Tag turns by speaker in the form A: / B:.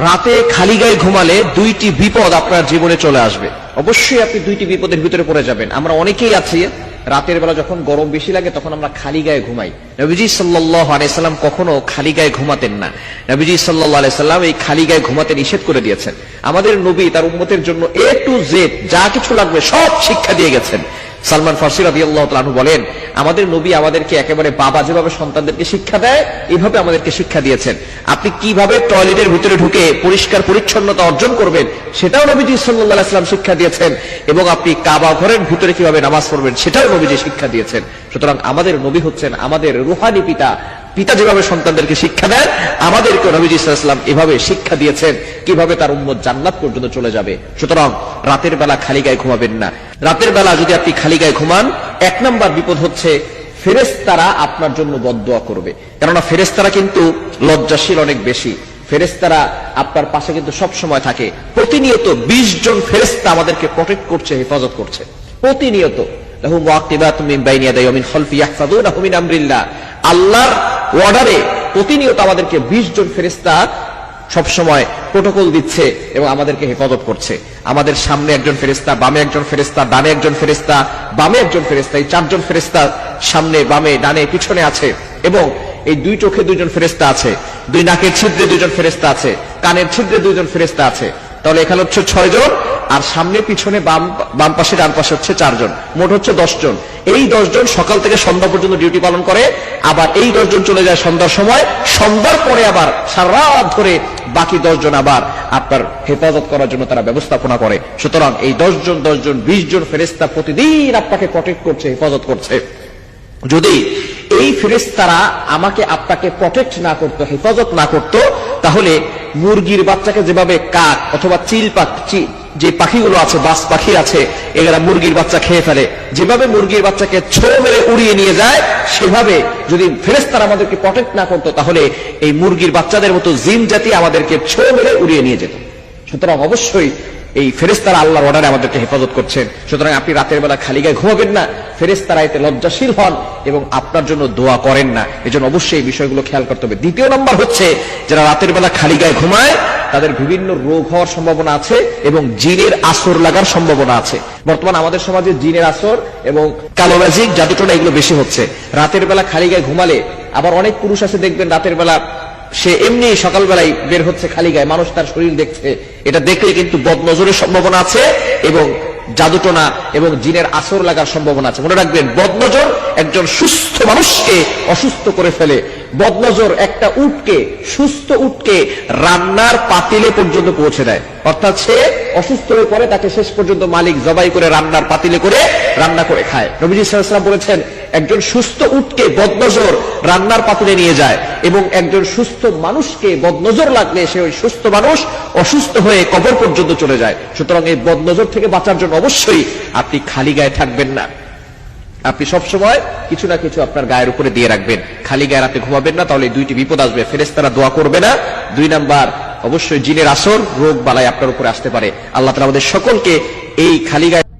A: রাতে খালি গায়ে ঘুমালে দুইটি বিপদ আপনার জীবনে চলে আসবে। অবশ্যই আপনি দুইটি বিপদের ভিতরে পড়ে যাবেন। আমরা অনেকেই আছি, রাতের বেলা যখন গরম বেশি লাগে তখন আমরা খালি গায়ে ঘুমাই। নবীজি সাল্লাহ আলাইসাল্লাম কখনো খালি গায়ে ঘুমাতেন না। নবীজি সাল্লাহ আলাইসাল্লাম এই খালি গায়ে ঘুমাতে নিষেধ করে দিয়েছেন। আমাদের নবী তার উম্মতের জন্য এ টু জেড যা কিছু লাগবে সব শিক্ষা দিয়ে গেছেন। সালমান ফার্সি রাবি আল্লাহ বলেন, আমাদের নবী আমাদেরকে একেবারে বাবা যেভাবে সন্তানদেরকে শিক্ষা দেয়, এভাবে আমাদেরকে শিক্ষা দিয়েছেন। আপনি কীভাবে টয়লেটের ভিতরে ঢুকে পরিষ্কার পরিচ্ছন্নতা অর্জন করবেন, সেটাও নবীজি ইসলাম শিক্ষা দিয়েছেন। এবং আপনি কাবা ঘরের ভিতরে কীভাবে নামাজ পড়বেন, সেটাও নবীজি শিক্ষা দিয়েছেন। সুতরাং আমাদের নবী হচ্ছেন আমাদের রুহানি পিতা পিতা যেভাবে সন্তানদেরকে শিক্ষা দেন আমাদেরকে নবীজি ইসলাম এভাবে শিক্ষা দিয়েছেন কীভাবে তার উম্মত জান্নাত পর্যন্ত চলে যাবে। সুতরাং রাতের বেলা খালি গায়ে ঘুমাবেন না। রাতের বেলা যদি আপনি খালি গায়ে ঘুমান, এক নম্বর বিপদ হচ্ছে ফেরেস্তারা আপনার জন্য বদদোয়া করবে। কেননা ফেরেস্তারা কিন্তু লজ্জাশীল অনেক বেশি। ফেরেস্তারা আপনার পাশে কিন্তু সব সময় থাকে। প্রতিনিয়ত ২০ জন ফেরেস্তা আমাদেরকে প্রটেক্ট করছে, হেফাজত করছে। প্রতিনিয়ত। আল্লাহর অর্ডারে প্রতিনিয়ত আমাদেরকে ২০ জন ফেরেস্তা সবসময় প্রোটোকল দিচ্ছে এবং আমাদেরকে হেফাজত করছে। আমাদের সামনে একজন ফেরেস্তা বামে একজন ফেরেস্তা ডানে একজন ফেরেস্তা বামে একজন ফেরেস্তা এই চারজন ফেরেস্তা সামনে, বামে, ডানে, পিছনে আছে এবং এই দুই চোখে দুইজন ফেরেস্তা আছে, দুই নাকের ছিদ্রে দুজন ফেরেস্তা আছে, কানের ছিদ্রে দুজন ফেরেস্তা আছে। তাহলে এখানে হচ্ছে ছয় জন আর সামনে, পিছনে, বাম বাম পাশে, ডান পাশে হচ্ছে চারজন। মোট হচ্ছে দশ জন এই দশ জন সকাল থেকে সন্ধ্যা পর্যন্ত ডিউটি পালন করে। আবার এই দশ জন চলে যায় সন্ধ্যার সময়। সন্ধ্যার পরে আবার সারা রাত ধরে বাকি দশ জন আবার আপনার হেফাজত করার জন্য তারা ব্যবস্থাপনা করে। সুতরাং এই দশজন দশজন, বিশ জন ফেরেস্তা প্রতিদিন আপনাকে প্রটেক্ট করছে, হেফাজত করছে। যদি এই ফেরেস্তারা আমাকে আপনাকে প্রটেক্ট না করতো, হেফাজত না করতো, তাহলে মুরগির বাচ্চাকে যেভাবে কাক অথবা চিল যে পাখিগুলো আছে, বাস পাখি আছে, এরা মুরগির বাচ্চা খেয়ে ফেলে। যেভাবে মুরগির বাচ্চাকে ছো মেরে উড়িয়ে নিয়ে যায়, সেভাবে যদি ফেরেস্তারা আমাদেরকে প্রটেক্ট না করতো, তাহলে এই মুরগির বাচ্চাদের মতো জিন জাতি আমাদেরকে ছো মেরে উড়িয়ে নিয়ে যেত। সুতরাং অবশ্যই এই ফেরেস্তারা আল্লাহর অর্ডারে আমাদেরকে হেফাজত করছেন। সুতরাং আপনি রাতের বেলা খালি গায়ে ঘুমাবেন না ফেরেস্তারা এতে লজ্জাশীল হন এবং আপনার জন্য দোয়া করেন না। এজন্য অবশ্যই এই বিষয়গুলো খেয়াল করতে হবে। দ্বিতীয় নম্বর হচ্ছে, যারা রাতের বেলা খালি গায়ে ঘুমায় তাদের বিভিন্ন রোগ হওয়ার সম্ভাবনা আছে এবং জিনের আসর লাগার সম্ভাবনা আছে। বর্তমান আমাদের সমাজে জিনের আসর এবং কালো ম্যাজিক জাদুটনা এগুলো বেশি হচ্ছে। রাতের বেলা খালি গায়ে ঘুমালে আবার অনেক পুরুষ আছে দেখবেন রাতের বেলা সে এমনি সকালবেলায় বের হচ্ছে খালি গায়ে, মানুষ তার শরীর দেখছে। এটা দেখলে কিন্তু বদনজরের সম্ভাবনা আছে এবং জাদুটনা এবং জিনের আসর লাগার সম্ভাবনা আছে। মনে রাখবেন, বদনজর একজন সুস্থ মানুষকে অসুস্থ করে ফেলে। বদনজর একটা উটকে, সুস্থ উটকে রান্নার পাতিলে পর্যন্ত পৌঁছে দেয়। অর্থাৎ সে অসুস্থ হয়ে পড়ে, তাকে শেষ পর্যন্ত মালিক জবাই করে রান্নার পাতিলে করে রান্না করে খায়। নবীজি সাল্লাম বলেছেন, একজন সুস্থ উটকে বদনজর রান্নার পাতিলে নিয়ে যায় এবং একজন সুস্থ মানুষকে বদনজর লাগলে সে ওই সুস্থ মানুষ অসুস্থ হয়ে কবর পর্যন্ত চলে যায়। সুতরাং এই বদনজর থেকে বাঁচার জন্য অবশ্যই আপনি খালি গায়ে থাকবেন না। আপনি সব সময় কিছু না কিছু আপনার গায়ের উপরে দিয়ে রাখবেন। খালি গায়ে রাতে ঘুমাবেন না, তাহলে দুইটি বিপদ আসবে। ফেরেস্তারা দোয়া করবে না। দুই নাম্বার অবশ্যই জিনের আসর রোগ বালাই আপনার উপরে আসতে পারে। আল্লাহ তালা আমাদের সকলকে এই খালি গায়ে